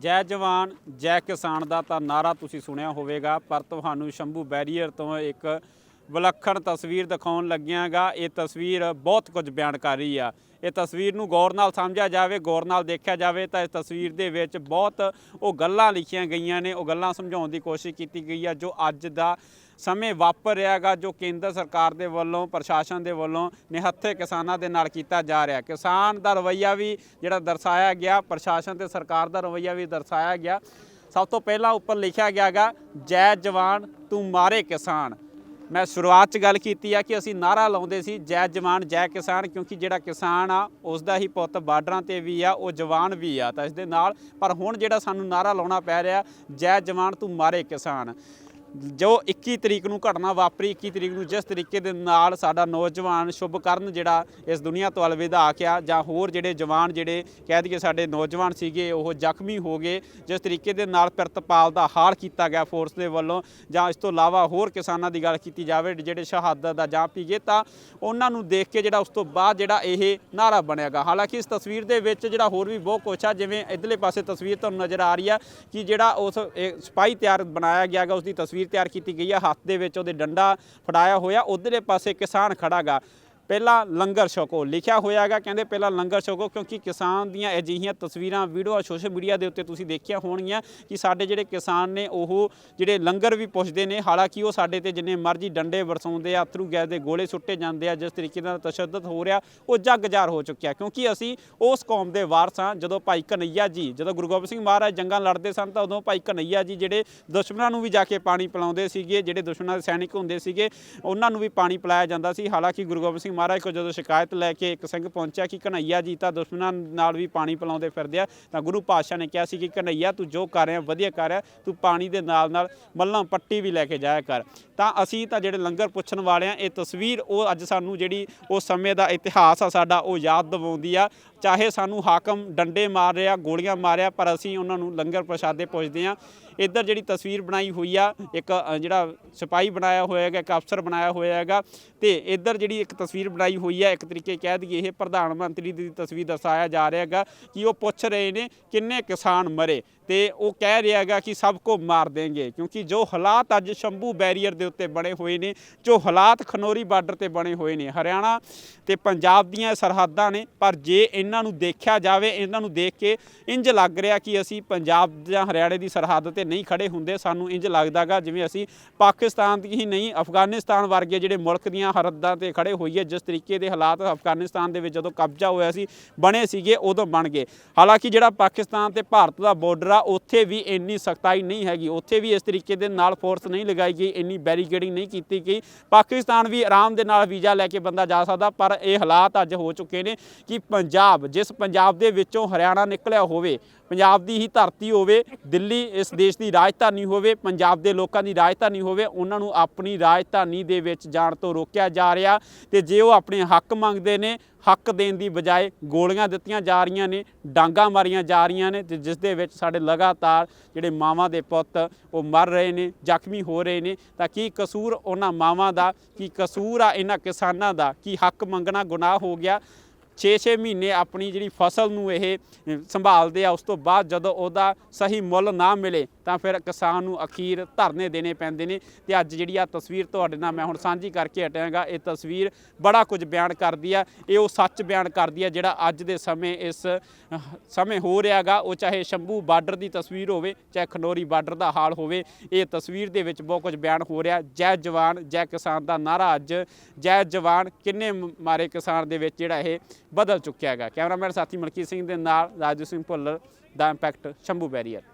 ਜੈ ਜਵਾਨ, ਜੈ ਕਿਸਾਨ ਦਾ ਤਾਂ ਨਾਰਾ ਤੁਸੀਂ ਸੁਣਿਆ ਹੋਵੇਗਾ, ਪਰ ਤੁਹਾਨੂੰ ਸ਼ੰਭੂ ਬੈਰੀਅਰ ਤੋਂ ਇੱਕ ਵਿਲੱਖਣ ਤਸਵੀਰ ਦਿਖਾਉਣ ਲੱਗਿਆਗਾ। ਇਹ ਤਸਵੀਰ ਬਹੁਤ ਕੁਝ ਬਿਆਨ ਕਰ ਰਹੀ ਆ। ਇਹ ਤਸਵੀਰ ਨੂੰ ਗੌਰ ਨਾਲ ਸਮਝਿਆ ਜਾਵੇ, ਗੌਰ ਨਾਲ ਦੇਖਿਆ ਜਾਵੇ ਤਾਂ ਇਸ ਤਸਵੀਰ ਦੇ ਵਿੱਚ ਬਹੁਤ ਉਹ ਗੱਲਾਂ ਲਿਖੀਆਂ ਗਈਆਂ ਨੇ। ਉਹ ਗੱਲਾਂ ਸਮਝਾਉਣ ਦੀ ਕੋਸ਼ਿਸ਼ ਕੀਤੀ ਗਈ ਆ ਜੋ ਅੱਜ ਦਾ ਸਮੇਂ ਵਾਪਰ ਰਿਹਾਗਾ, ਜੋ ਕੇਂਦਰ ਸਰਕਾਰ ਦੇ ਵੱਲੋਂ, ਪ੍ਰਸ਼ਾਸਨ ਦੇ ਵੱਲੋਂ ਨਿਹੱਥੇ ਕਿਸਾਨਾਂ ਦੇ ਨਾਲ ਕੀਤਾ ਜਾ ਰਿਹਾ। ਕਿਸਾਨ ਦਾ ਰਵੱਈਆ ਵੀ ਜਿਹੜਾ ਦਰਸਾਇਆ ਗਿਆ, ਪ੍ਰਸ਼ਾਸਨ ਤੇ ਸਰਕਾਰ ਦਾ ਰਵੱਈਆ ਵੀ ਦਰਸਾਇਆ ਗਿਆ। ਸਭ ਤੋਂ ਪਹਿਲਾਂ ਉੱਪਰ ਲਿਖਿਆ ਗਿਆਗਾ, ਜੈ ਜਵਾਨ, ਤੂੰ ਮਾਰੇ ਕਿਸਾਨ। ਮੈਂ ਸ਼ੁਰੂਆਤ 'ਚ ਗੱਲ ਕੀਤੀ ਆ ਕਿ ਅਸੀਂ ਨਾਰਾ ਲਾਉਂਦੇ ਸੀ, ਜੈ ਜਵਾਨ, ਜੈ ਕਿਸਾਨ, ਕਿਉਂਕਿ ਜਿਹੜਾ ਕਿਸਾਨ ਆ ਉਸ ਦਾ ਹੀ ਪੁੱਤ ਬਾਰਡਰਾਂ ਤੇ ਵੀ ਆ, ਉਹ ਜਵਾਨ ਵੀ ਆ। ਤਾਂ ਇਸ ਦੇ ਨਾਲ, ਪਰ ਹੁਣ ਜਿਹੜਾ ਸਾਨੂੰ ਨਾਰਾ ਲਾਉਣਾ ਪੈ ਰਿਹਾ, ਜੈ ਜਵਾਨ ਤੂੰ ਮਾਰੇ ਕਿਸਾਨ। ਜੋ 21 ਤਰੀਕ ਨੂੰ ਘਟਨਾ ਵਾਪਰੀ 21 ਤਰੀਕ ਨੂੰ ਜਿਸ ਤਰੀਕੇ ਦੇ ਨਾਲ ਸਾਡਾ ਨੌਜਵਾਨ ਸ਼ੁਭਕਰਨ ਜਿਹੜਾ ਇਸ ਦੁਨੀਆ ਤੋਂ ਅਲਵਿਦਾ ਆਖਿਆ ਜਾਂ ਹੋਰ ਜਿਹੜੇ ਜਵਾਨ ਜਿਹੜੇ ਕਹਿ ਦਈਏ ਸਾਡੇ ਨੌਜਵਾਨ ਸੀਗੇ, ਉਹ ਜ਼ਖਮੀ ਹੋ ਗਏ, ਜਿਸ ਤਰੀਕੇ ਦੇ ਨਾਲ ਪ੍ਰਿਤਪਾਲ ਦਾ ਹਾਲ ਕੀਤਾ ਗਿਆ ਫੋਰਸ ਦੇ ਵੱਲੋਂ ਜਾਂ ਇਸ ਤੋਂ ਇਲਾਵਾ ਹੋਰ ਕਿਸਾਨਾਂ ਦੀ ਗੱਲ ਕੀਤੀ ਜਾਵੇ ਜਿਹੜੇ ਸ਼ਹਾਦਤ ਦਾ ਜਾਂ ਪੀਗੇ ਤਾਂ ਉਹਨਾਂ ਨੂੰ ਦੇਖ ਕੇ ਜਿਹੜਾ ਉਸ ਤੋਂ ਬਾਅਦ ਜਿਹੜਾ ਇਹ ਨਾਰਾ ਬਣਿਆਗਾ ਹਾਲਾਂਕਿ ਇਸ ਤਸਵੀਰ ਦੇ ਵਿੱਚ ਜਿਹੜਾ ਹੋਰ ਵੀ ਬਹੁਤ ਕੁਛ ਆ, ਜਿਵੇਂ ਇਧਰਲੇ ਪਾਸੇ ਤਸਵੀਰ ਤੁਹਾਨੂੰ ਨਜ਼ਰ ਆ ਰਹੀ ਆ ਕਿ ਜਿਹੜਾ ਉਸ ਇਹ ਸਿਪਾਹੀ ਤਿਆਰ ਬਣਾਇਆ ਗਿਆਗਾ ਉਸ ਦੀ ਤਸਵੀਰ ਤਿਆਰ ਕੀਤੀ ਗਈ ਆ। ਹੱਥ ਦੇ ਵਿੱਚ ਉਹਦੇ ਡੰਡਾ ਫੜਾਇਆ ਹੋਇਆ। ਉਧਰਲੇ ਪਾਸੇ ਕਿਸਾਨ ਖੜਾਗਾ। ਪਹਿਲਾਂ ਲੰਗਰ ਛਕੋ। ਲਿਖਿਆ ਹੋਇਆ ਹੈਗਾ, ਕਹਿੰਦੇ ਪਹਿਲਾਂ ਲੰਗਰ ਛਕੋ ਕਿਉਂਕਿ ਕਿਸਾਨ ਦੀਆਂ ਅਜਿਹੀਆਂ ਤਸਵੀਰਾਂ, ਵੀਡੀਓ ਸੋਸ਼ਲ ਮੀਡੀਆ ਦੇ ਉੱਤੇ ਤੁਸੀਂ ਦੇਖਿਆ ਹੋਣਗੀਆਂ ਕਿ ਸਾਡੇ ਜਿਹੜੇ ਕਿਸਾਨ ਨੇ, ਉਹ ਜਿਹੜੇ ਲੰਗਰ ਵੀ ਪੁੱਛਦੇ ਨੇ, ਹਾਲਾਂਕਿ ਉਹ ਸਾਡੇ ਤੇ ਜਿੰਨੇ ਮਰਜ਼ੀ ਡੰਡੇ ਵਰਸਾਉਂਦੇ ਆ, ਅਥਰੂ ਗੈਸ ਦੇ ਗੋਲੇ ਸੁੱਟੇ ਜਾਂਦੇ ਆ, ਜਿਸ ਤਰੀਕੇ ਨਾਲ ਤਸ਼ੱਦਦ ਹੋ ਰਿਹਾ, ਉਹ ਜੱਗਜਾਰ ਹੋ ਚੁੱਕਿਆ। ਕਿਉਂਕਿ ਅਸੀਂ ਉਸ ਕੌਮ ਦੇ ਵਾਰਸ ਹਾਂ, ਜਦੋਂ ਭਾਈ ਕਨਈਆ ਜੀ, ਜਦੋਂ ਗੁਰੂ ਗੋਬਿੰਦ ਸਿੰਘ ਮਹਾਰਾਜ ਜੰਗਾਂ ਲੜਦੇ ਸਨ, ਤਾਂ ਉਦੋਂ ਭਾਈ ਕਨਈਆ ਜੀ ਜਿਹੜੇ ਦੁਸ਼ਮਣਾਂ ਨੂੰ ਵੀ ਜਾ ਕੇ ਪਾਣੀ ਪਿਲਾਉਂਦੇ ਸੀਗੇ, ਜਿਹੜੇ ਦੁਸ਼ਮਣਾਂ ਦੇ ਸੈਨਿਕ ਹੁੰਦੇ ਸੀਗੇ, ਉਹਨਾਂ ਨੂੰ ਵੀ ਪਾਣੀ ਪਿਲਾਇਆ ਜਾਂਦਾ ਸੀ। ਹਾਲਾਂਕਿ ਗੁਰੂ ਗੋਬਿੰਦ ਸਿੰਘ ਮਹਾਰਾਜ ਕੋ ਜਦੋਂ ਸ਼ਿਕਾਇਤ ਲੈ ਕੇ ਇੱਕ ਸਿੰਘ ਪਹੁੰਚਿਆ ਕਿ ਕਨਈਆ ਜੀ ਤਾਂ ਦੁਸ਼ਮਣਾਂ ਨਾਲ ਵੀ ਪਾਣੀ ਪਿਲਾਉਂਦੇ ਫਿਰਦੇ ਆ, ਤਾਂ ਗੁਰੂ ਪਾਤਸ਼ਾਹ ਨੇ ਕਿਹਾ ਸੀ ਕਿ ਕਨਈਆ ਤੂੰ ਜੋ ਕਰ ਰਿਹਾ, ਵਧੀਆ ਕਰ ਰਿਹਾ, ਤੂੰ ਪਾਣੀ ਦੇ ਨਾਲ ਨਾਲ ਮੱਲਾਂ ਪੱਟੀ ਵੀ ਲੈ ਕੇ ਜਾਇਆ ਕਰ। ਤਾਂ ਅਸੀਂ ਤਾਂ ਜਿਹੜੇ ਲੰਗਰ ਪੁੱਛਣ ਵਾਲੇ ਆ, ਇਹ ਤਸਵੀਰ ਉਹ ਅੱਜ ਸਾਨੂੰ ਜਿਹੜੀ ਉਸ ਸਮੇਂ ਦਾ ਇਤਿਹਾਸ ਆ ਸਾਡਾ, ਉਹ ਯਾਦ ਦਿਵਾਉਂਦੀ ਆ। ਚਾਹੇ ਸਾਨੂੰ ਹਾਕਮ ਡੰਡੇ ਮਾਰ ਰਿਹਾ, ਗੋਲੀਆਂ ਮਾਰਿਆ ਪਰ ਅਸੀਂ ਉਹਨਾਂ ਨੂੰ ਲੰਗਰ ਪ੍ਰਸ਼ਾਦੇ ਪੁੱਛਦੇ ਆ। ਇੱਧਰ ਜਿਹੜੀ ਤਸਵੀਰ ਬਣਾਈ ਹੋਈ ਆ, ਇੱਕ ਜਿਹੜਾ ਸਿਪਾਹੀ ਬਣਾਇਆ ਹੋਇਆ ਹੈਗਾ, ਇੱਕ ਅਫਸਰ ਬਣਾਇਆ ਹੋਇਆ ਹੈਗਾ, ਤੇ ਇੱਧਰ ਜਿਹੜੀ ਇੱਕ ਤਸਵੀਰ ਬਣਾਈ ਹੋਈ ਹੈ। ਇੱਕ ਤਰੀਕੇ ਕਹਿ ਦਈਏ, ਇਹ ਪ੍ਰਧਾਨ ਮੰਤਰੀ ਦੀ ਤਸਵੀਰ ਦਰਸਾਇਆ ਜਾ ਰਿਹਾ ਹੈਗਾ ਕਿ ਉਹ ਪੁੱਛ ਰਹੇ ਨੇ ਕਿੰਨੇ ਕਿਸਾਨ ਮਰੇ ਤੇ ਉਹ ਕਹਿ ਰਿਹਾ ਹੈਗਾ ਕਿ ਸਭ ਕੋ ਮਾਰ ਦੇਂਗੇ ਕਿਉਂਕਿ ਜੋ ਹਾਲਾਤ ਅੱਜ ਸ਼ੰਭੂ ਬੈਰੀਅਰ ਦੇ ਉੱਤੇ ਬਣੇ ਹੋਏ ਨੇ, ਜੋ ਹਾਲਾਤ ਖਨੌਰੀ ਬਾਰਡਰ ਤੇ ਬਣੇ ਹੋਏ ਨੇ, ਹਰਿਆਣਾ ਤੇ ਪੰਜਾਬ ਦੀਆਂ ਸਰਹੱਦਾਂ ਨੇ, ਪਰ ਜੇ ਇਹਨਾਂ ਨੂੰ ਦੇਖਿਆ ਜਾਵੇ, ਇਹਨਾਂ ਨੂੰ ਦੇਖ ਕੇ ਇੰਜ ਲੱਗ ਰਿਹਾ ਕਿ ਅਸੀਂ ਪੰਜਾਬ ਜਾਂ ਹਰਿਆਣੇ ਦੀ ਸਰਹੱਦ ਤੇ ਨਹੀਂ ਖੜੇ ਹੁੰਦੇ, ਸਾਨੂੰ ਇੰਜ ਲੱਗਦਾਗਾ ਜਿਵੇਂ ਅਸੀਂ ਪਾਕਿਸਤਾਨ ਦੀ ਹੀ ਨਹੀਂ, ਅਫਗਾਨਿਸਤਾਨ ਵਰਗੇ ਜਿਹੜੇ ਮੁਲਕ ਦੀਆਂ ਹਰਦਾਂ ਤੇ ਖੜੇ ਹੋਈਏ, ਜਿਸ ਤਰੀਕੇ ਦੇ ਹਾਲਾਤ ਅਫਗਾਨਿਸਤਾਨ ਦੇ ਵਿੱਚ ਜਦੋਂ ਕਬਜ਼ਾ ਹੋਇਆ ਸੀ, ਬਣੇ ਸੀਗੇ, ਉਦੋਂ ਬਣ ਗਏ। ਹਾਲਾਂਕਿ ਜਿਹੜਾ ਪਾਕਿਸਤਾਨ ਤੇ ਭਾਰਤ ਦਾ ਬਾਰਡਰ ਆ, ਉੱਥੇ ਵੀ ਇੰਨੀ ਸਖਤਾਈ ਨਹੀਂ ਹੈਗੀ। ਉੱਥੇ ਵੀ ਇਸ ਤਰੀਕੇ ਦੇ ਨਾਲ ਫੋਰਸ ਨਹੀਂ ਲਗਾਈ ਗਈ, ਇੰਨੀ ਬੈਰੀਕੇਡਿੰਗ ਨਹੀਂ ਕੀਤੀ ਗਈ। ਪਾਕਿਸਤਾਨ ਵੀ ਆਰਾਮ ਦੇ ਨਾਲ ਵੀਜ਼ਾ ਲੈ ਕੇ ਬੰਦਾ ਜਾ ਸਕਦਾ, ਪਰ ਇਹ ਹਾਲਾਤ ਅੱਜ ਹੋ ਚੁੱਕੇ ਨੇ ਕਿ ਪੰਜਾਬ, ਜਿਸ ਪੰਜਾਬ ਦੇ ਵਿੱਚੋਂ ਹਰਿਆਣਾ ਨਿਕਲਿਆ ਹੋਵੇ ਪੰਜਾਬ ਦੀ ਹੀ ਧਰਤੀ ਹੋਵੇ, ਦਿੱਲੀ ਇਸ ਦੇਸ਼ ਦੀ ਰਾਜਧਾਨੀ ਹੋਵੇ, ਪੰਜਾਬ ਦੇ ਲੋਕਾਂ ਦੀ ਰਾਜਧਾਨੀ ਹੋਵੇ, ਉਹਨਾਂ ਨੂੰ ਆਪਣੀ ਰਾਜਧਾਨੀ ਦੇ ਵਿੱਚ ਜਾਣ ਤੋਂ ਰੋਕਿਆ ਜਾ ਰਿਹਾ ਤੇ ਜੇ ਉਹ ਆਪਣੇ ਹੱਕ ਮੰਗਦੇ ਨੇ, ਹੱਕ ਦੇਣ ਦੀ ਬਜਾਏ ਗੋਲੀਆਂ ਦਿੱਤੀਆਂ ਜਾ ਰਹੀਆਂ ਨੇ, ਡਾਂਗਾ ਮਾਰੀਆਂ ਜਾ ਰਹੀਆਂ ਨੇ ਤੇ ਜਿਸ ਦੇ ਵਿੱਚ ਸਾਡੇ ਲਗਾਤਾਰ ਜਿਹੜੇ ਮਾਵਾਂ ਦੇ ਪੁੱਤ ਉਹ ਮਰ ਰਹੇ ਨੇ, ਜ਼ਖਮੀ ਹੋ ਰਹੇ ਨੇ, ਤਾਂ ਕੀ ਕਸੂਰ ਉਹਨਾਂ ਮਾਵਾਂ ਦਾ, ਕੀ ਕਸੂਰ ਆ ਇਹਨਾਂ ਕਿਸਾਨਾਂ ਦਾ, ਕੀ ਹੱਕ ਮੰਗਣਾ ਗੁਨਾਹ ਹੋ ਗਿਆ? 6-6 ਮਹੀਨੇ ਆਪਣੀ ਜਿਹੜੀ ਫਸਲ ਨੂੰ ਇਹ ਸੰਭਾਲਦੇ ਆ, ਉਸ ਤੋਂ ਬਾਅਦ ਜਦੋਂ ਉਹਦਾ ਸਹੀ ਮੁੱਲ ਨਾ ਮਿਲੇ, ਤਾਂ ਫਿਰ ਕਿਸਾਨ ਨੂੰ ਅਖੀਰ ਧਰਨੇ ਦੇਣੇ ਪੈਂਦੇ ਨੇ। ਤੇ ਅੱਜ ਜਿਹੜੀ ਆ ਤਸਵੀਰ ਤੁਹਾਡੇ ਨਾਲ ਮੈਂ ਹੁਣ ਸਾਂਝੀ ਕਰਕੇ ਹਟਾਂਗਾ ਇਹ ਤਸਵੀਰ ਬੜਾ ਕੁਝ ਬਿਆਨ ਕਰਦੀ ਆ। ਇਹ ਉਹ ਸੱਚ ਬਿਆਨ ਕਰਦੀ ਆ ਜਿਹੜਾ ਅੱਜ ਦੇ ਸਮੇਂ ਇਸ ਸਮੇਂ ਹੋ ਰਿਹਾਗਾ। ਉਹ ਚਾਹੇ ਸ਼ੰਭੂ ਬਾਰਡਰ ਦੀ ਤਸਵੀਰ ਹੋਵੇ, ਚਾਹੇ ਖਨੌਰੀ ਬਾਰਡਰ ਦਾ ਹਾਲ ਹੋਵੇ, ਇਹ ਤਸਵੀਰ ਦੇ ਵਿੱਚ ਬਹੁਤ ਕੁਝ ਬਿਆਨ ਹੋ ਰਿਹਾ। ਜੈ ਜਵਾਨ, ਜੈ ਕਿਸਾਨ ਦਾ ਨਾਰਾ ਅੱਜ। ਜੈ ਜਵਾਨ, ਕਿੰਨੇ ਮਾਰੇ ਕਿਸਾਨ ਦੇ ਵਿੱਚ ਜਿਹੜਾ ਇਹ ਬਦਲ ਚੁੱਕਿਆ ਹੈਗਾ। ਕੈਮਰਾਮੈਨ ਸਾਥੀ ਮਲਕੀਤ ਸਿੰਘ ਦੇ ਨਾਲ ਰਾਜੂ ਸਿੰਘ ਭੁੱਲਰ ਦਾ ਇੰਪੈਕਟ ਸ਼ੰਭੂ ਬੈਰੀਅਰ।